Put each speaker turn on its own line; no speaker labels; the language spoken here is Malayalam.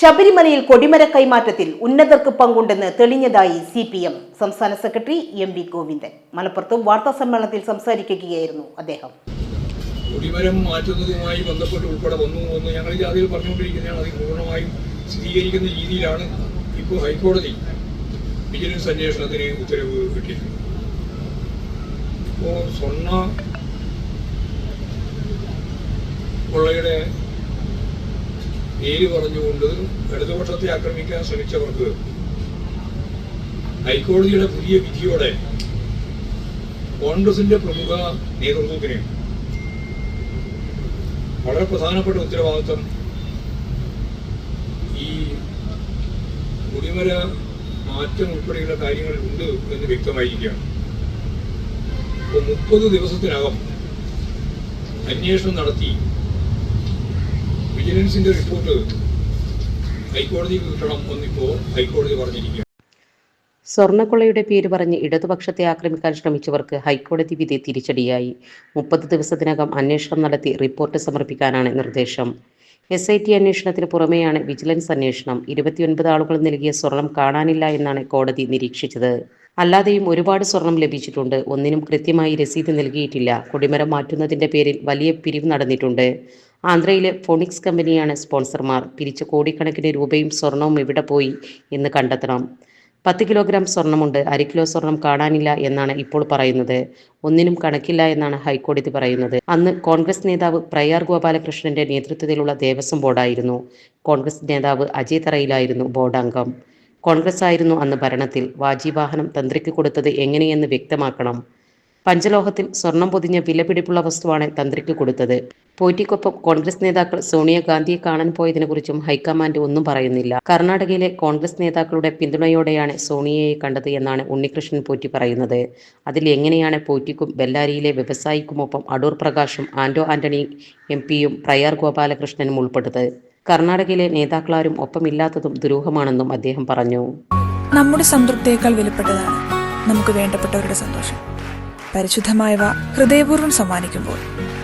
ശബരിമലയിൽ കൊടിമര കൈമാറ്റത്തിൽ ഉന്നതർക്ക് പങ്കുണ്ടെന്ന് തെളിഞ്ഞതായി സി പി എം സംസ്ഥാന സെക്രട്ടറി എം വി ഗോവിന്ദൻ മലപ്പുറത്ത് വാർത്താ സമ്മേളനത്തിൽ സംസാരിക്കുകയായിരുന്നു അദ്ദേഹം
കൊടിമരം മാറ്റുന്നതുമായി ബന്ധപ്പെട്ട് ഉൾപ്പെടെ വന്നു എന്ന് ഞങ്ങൾ ജാതിയിൽ പറഞ്ഞുകൊണ്ടിരിക്കുന്നതാണ് അത് പൂർണ്ണമായും സ്ഥിരീകരിക്കുന്ന രീതിയിലാണ് ഇപ്പോൾ ഹൈക്കോടതി വിജിലൻസ് അന്വേഷണത്തിന് ഉത്തരവ് കിട്ടിയിട്ടുണ്ട് ഇപ്പോൾ സ്വർണ്ണ കൊള്ളയുടെ പേര് പറഞ്ഞുകൊണ്ട് ഇടതുപക്ഷത്തെ ആക്രമിക്കാൻ ശ്രമിച്ചവർക്ക് ഹൈക്കോടതിയുടെ പുതിയ വിധിയോടെ കോൺഗ്രസിന്റെ പ്രമുഖ നേതൃത്വത്തിന് വളരെ പ്രധാനപ്പെട്ട ഉത്തരവാദിത്വം ഈ കുടിമര മാറ്റം ഉൾപ്പെടെയുള്ള കാര്യങ്ങൾ ഉണ്ട് എന്ന് വ്യക്തമായിരിക്കുകയാണ് ഇപ്പോൾ മുപ്പത് ദിവസത്തിനകം അന്വേഷണം നടത്തി വിജിലൻസിന്റെ റിപ്പോർട്ട് ഹൈക്കോടതിക്ക് കിട്ടണം എന്നിപ്പോൾ ഹൈക്കോടതി പറഞ്ഞിരിക്കുകയാണ്
സ്വർണ്ണക്കൊള്ളയുടെ പേര് പറഞ്ഞ് ഇടതുപക്ഷത്തെ ആക്രമിക്കാൻ ശ്രമിച്ചവർക്ക് ഹൈക്കോടതി വിധി തിരിച്ചടിയായി മുപ്പത് ദിവസത്തിനകം അന്വേഷണം നടത്തി റിപ്പോർട്ട് സമർപ്പിക്കാനാണ് നിർദ്ദേശം എസ് ഐ ടി അന്വേഷണത്തിന് പുറമെയാണ് വിജിലൻസ് അന്വേഷണം ഇരുപത്തിയൊൻപത് ആളുകൾ നൽകിയ സ്വർണം കാണാനില്ല എന്നാണ് കോടതി നിരീക്ഷിച്ചത് അല്ലാതെയും ഒരുപാട് സ്വർണം ലഭിച്ചിട്ടുണ്ട് ഒന്നിനും കൃത്യമായി രസീത് നൽകിയിട്ടില്ല കൊടിമരം മാറ്റുന്നതിന്റെ പേരിൽ വലിയ പിരിവ് നടന്നിട്ടുണ്ട് ആന്ധ്രയിലെ ഫോണിക്സ് കമ്പനിയാണ് സ്പോൺസർമാർ പിരിച്ച കോടിക്കണക്കിന് രൂപയും സ്വർണവും എവിടെ പോയി എന്ന് കണ്ടെത്തണം പത്ത് കിലോഗ്രാം സ്വർണമുണ്ട് അര കിലോ സ്വർണം കാണാനില്ല എന്നാണ് ഇപ്പോൾ പറയുന്നത് ഒന്നിനും കണക്കില്ല എന്നാണ് ഹൈക്കോടതി പറയുന്നത് അന്ന് കോൺഗ്രസ് നേതാവ് പ്രയാർ ഗോപാലകൃഷ്ണന്റെ നേതൃത്വത്തിലുള്ള ദേവസ്വം ബോർഡായിരുന്നു കോൺഗ്രസ് നേതാവ് അജയ് തറയിലായിരുന്നു ബോർഡ് അംഗം കോൺഗ്രസ് ആയിരുന്നു അന്ന് ഭരണത്തിൽ വാജിവാഹനം തന്ത്രിക്ക് കൊടുത്തത് എങ്ങനെയെന്ന് വ്യക്തമാക്കണം പഞ്ചലോഹത്തിൽ സ്വർണം പൊതിഞ്ഞ വിലപിടിപ്പുള്ള വസ്തുവാണ് തന്ത്രിക്ക് കൊടുത്തത് പോറ്റിക്കൊപ്പം കോൺഗ്രസ് നേതാക്കൾ സോണിയാഗാന്ധിയെ കാണാൻ പോയതിനെക്കുറിച്ചും ഹൈക്കമാൻഡ് ഒന്നും പറയുന്നില്ല കർണാടകയിലെ കോൺഗ്രസ് നേതാക്കളുടെ പിന്തുണയോടെയാണ് സോണിയയെ കണ്ടത് എന്നാണ് ഉണ്ണികൃഷ്ണൻ പോറ്റി പറയുന്നത് അതിൽ എങ്ങനെയാണ് പോറ്റിക്കും ബെല്ലാരിയിലെ വ്യവസായിക്കുമൊപ്പം അടൂർ പ്രകാശും ആന്റോ ആന്റണി എം പിയും പ്രയാർ ഗോപാലകൃഷ്ണനും ഉൾപ്പെട്ടത് കർണാടകയിലെ നേതാക്കളാരും ഒപ്പമില്ലാത്തതും ദുരൂഹമാണെന്നും അദ്ദേഹം പറഞ്ഞു
നമ്മുടെ സംതൃപ്തിയേക്കാൾ വിലപ്പെട്ടതാണ് നമുക്ക് വേണ്ടപ്പെട്ടവരുടെ സന്തോഷം പരിശുദ്ധമായവ ഹൃദയപൂർവ്വം സമ്മാനിക്കുമ്പോൾ